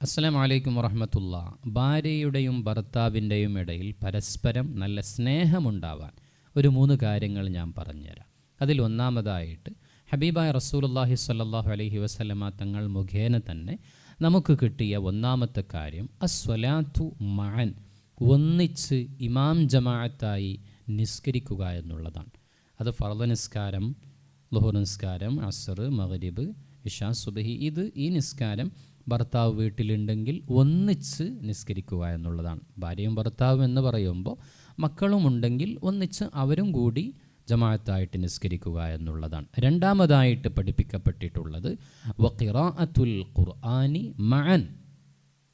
അസ്സലാം വലൈക്കും വറഹമത്തുള്ള. ഭാര്യയുടെയും ഭർത്താവിന്റെയും ഇടയിൽ പരസ്പരം നല്ല സ്നേഹമുണ്ടാവാൻ ഒരു മൂന്ന് കാര്യങ്ങൾ ഞാൻ പറഞ്ഞുതരാം. അതിൽ ഒന്നാമതായിട്ട് ഹബീബായ റസൂലുള്ളാഹി സ്വല്ലല്ലാഹു അലൈഹി വസ്ലമ തങ്ങൾ മുഖേന തന്നെ നമുക്ക് കിട്ടിയ ഒന്നാമത്തെ കാര്യം അസ്വലാത്തു മഅൻ ഒന്നിച്ച് ഇമാം ജമാഅത്തായി നിസ്കരിക്കുക എന്നുള്ളതാണ്. അത് ഫർദ നിസ്കാരം ലുഹുർ നിസ്കാരം അസർ മഗ്രിബ് ഇഷാ സുബഹി ഇത് ഈ നിസ്കാരം ഭർത്താവ് വീട്ടിലുണ്ടെങ്കിൽ ഒന്നിച്ച് നിസ്കരിക്കുക എന്നുള്ളതാണ്. ഭാര്യയും ഭർത്താവും എന്ന് പറയുമ്പോൾ മക്കളും ഉണ്ടെങ്കിൽ ഒന്നിച്ച് അവരും കൂടി ജമാഅത്തായിട്ട് നിസ്കരിക്കുക എന്നുള്ളതാണ്. രണ്ടാമതായിട്ട് പഠിപ്പിക്കപ്പെട്ടിട്ടുള്ളത് വഖിറാഅത്തുൽ ഖുർആനി മഅൻ.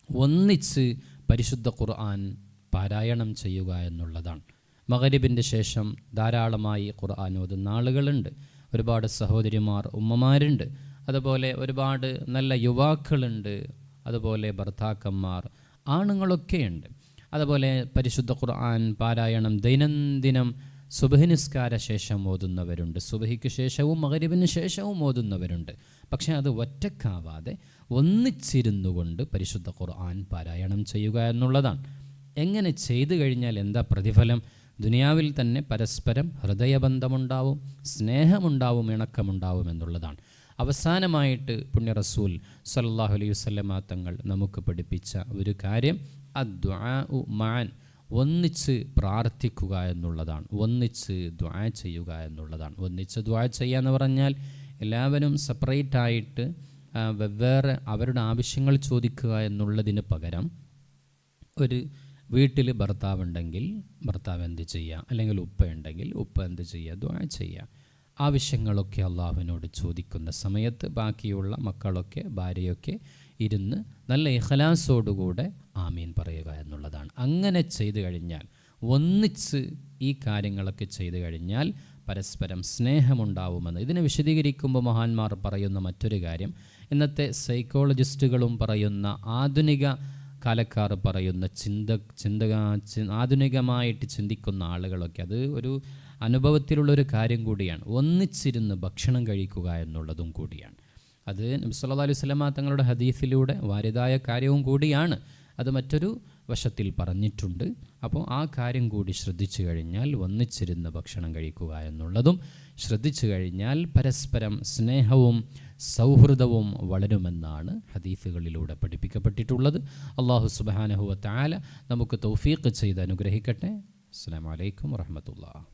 ഒന്നിച്ച് പരിശുദ്ധ ഖുർആൻ പാരായണം ചെയ്യുക എന്നുള്ളതാണ്. മകരിബിന്റെ ശേഷം ധാരാളമായി ഖുർആൻ ഓതുന്ന ആളുകളുണ്ട്. ഒരുപാട് സഹോദരിമാർ ഉമ്മമാരുണ്ട്. അതുപോലെ ഒരുപാട് നല്ല യുവാക്കളുണ്ട് അതുപോലെ ഭർത്താക്കന്മാർ ആണുങ്ങളൊക്കെയുണ്ട്. അതുപോലെ പരിശുദ്ധ ഖുർആൻ പാരായണം ദൈനംദിനം സുബഹിനിസ്കാര ശേഷം ഓതുന്നവരുണ്ട് സുബഹിക്ക് ശേഷവും മകരിവിന് ശേഷവും ഓതുന്നവരുണ്ട്. പക്ഷേ അത് ഒറ്റക്കാവാതെ ഒന്നിച്ചിരുന്നു കൊണ്ട് പരിശുദ്ധ ഖുർആൻ പാരായണം ചെയ്യുക എന്നുള്ളതാണ്. എങ്ങനെ ചെയ്തു കഴിഞ്ഞാൽ എന്താ പ്രതിഫലം? ദുനിയാവിൽ തന്നെ പരസ്പരം ഹൃദയബന്ധമുണ്ടാവും സ്നേഹമുണ്ടാവും ഇണക്കമുണ്ടാവും എന്നുള്ളതാണ്. അവസാനമായിട്ട് പുണ്യ റസൂൽ സല്ലാഹു അലൈഹി വസ്ലമാ തങ്ങൾ നമുക്ക് പഠിപ്പിച്ച ഒരു കാര്യം അദ്വാഉ മാൻ ഒന്നിച്ച് പ്രാർത്ഥിക്കുക എന്നുള്ളതാണ് ഒന്നിച്ച് ദ്വാ ചെയ്യുക എന്നുള്ളതാണ്. ഒന്നിച്ച് ദ്വാ ചെയ്യുക എന്ന് പറഞ്ഞാൽ എല്ലാവരും സെപ്പറേറ്റ് ആയിട്ട് വെവ്വേറെ അവരുടെ ആവശ്യങ്ങൾ ചോദിക്കുക എന്നുള്ളതിന് പകരം ഒരു വീട്ടിൽ ഭർത്താവുണ്ടെങ്കിൽ ഭർത്താവ് എന്ത് ചെയ്യുക? അല്ലെങ്കിൽ ഉപ്പ ഉണ്ടെങ്കിൽ ഉപ്പ എന്ത് ചെയ്യുക? ദ്വാ ചെയ്യുക. ആവശ്യങ്ങളൊക്കെ അള്ളാഹുവിനോട് ചോദിക്കുന്ന സമയത്ത് ബാക്കിയുള്ള മക്കളൊക്കെ ഭാര്യയൊക്കെ ഇരുന്ന് നല്ല ഇഹലാസോടുകൂടെ ആമീൻ പറയുക എന്നുള്ളതാണ്. അങ്ങനെ ചെയ്തു കഴിഞ്ഞാൽ ഒന്നിച്ച് ഈ കാര്യങ്ങളൊക്കെ ചെയ്തു കഴിഞ്ഞാൽ പരസ്പരം സ്നേഹമുണ്ടാവുമെന്ന്. ഇതിനെ വിശദീകരിക്കുമ്പോൾ മഹാന്മാർ പറയുന്ന മറ്റൊരു കാര്യം ഇന്നത്തെ സൈക്കോളജിസ്റ്റുകളും പറയുന്ന ആധുനിക കാലക്കാർ പറയുന്ന ചിന്ത ചിന്തക ആധുനികമായിട്ട് ചിന്തിക്കുന്ന ആളുകളൊക്കെ അത് ഒരു അനുഭവത്തിലുള്ളൊരു കാര്യം കൂടിയാണ്. ഒന്നിച്ചിരുന്ന് ഭക്ഷണം കഴിക്കുക എന്നുള്ളതും കൂടിയാണ്. അത് നബി സല്ലല്ലാഹു അലൈഹി സ്വലമ തങ്ങളുടെ ഹദീസിലൂടെ വാരിതായ കാര്യവും കൂടിയാണ്. അത് മറ്റൊരു വശത്തിൽ പറഞ്ഞിട്ടുണ്ട്. അപ്പോൾ ആ കാര്യം കൂടി ശ്രദ്ധിച്ചു കഴിഞ്ഞാൽ ഒന്നിച്ചിരുന്ന് ഭക്ഷണം കഴിക്കുക എന്നുള്ളതും ശ്രദ്ധിച്ചു കഴിഞ്ഞാൽ പരസ്പരം സ്നേഹവും സൗഹൃദവും വളരുമെന്നാണ് ഹദീഫുകളിലൂടെ പഠിപ്പിക്കപ്പെട്ടിട്ടുള്ളത്. അള്ളാഹു സുബാനഹുവ താല നമുക്ക് തൗഫീഖ് ചെയ്ത് അനുഗ്രഹിക്കട്ടെ. അസ്സാം വലൈക്കും വാഹമത്തുള്ള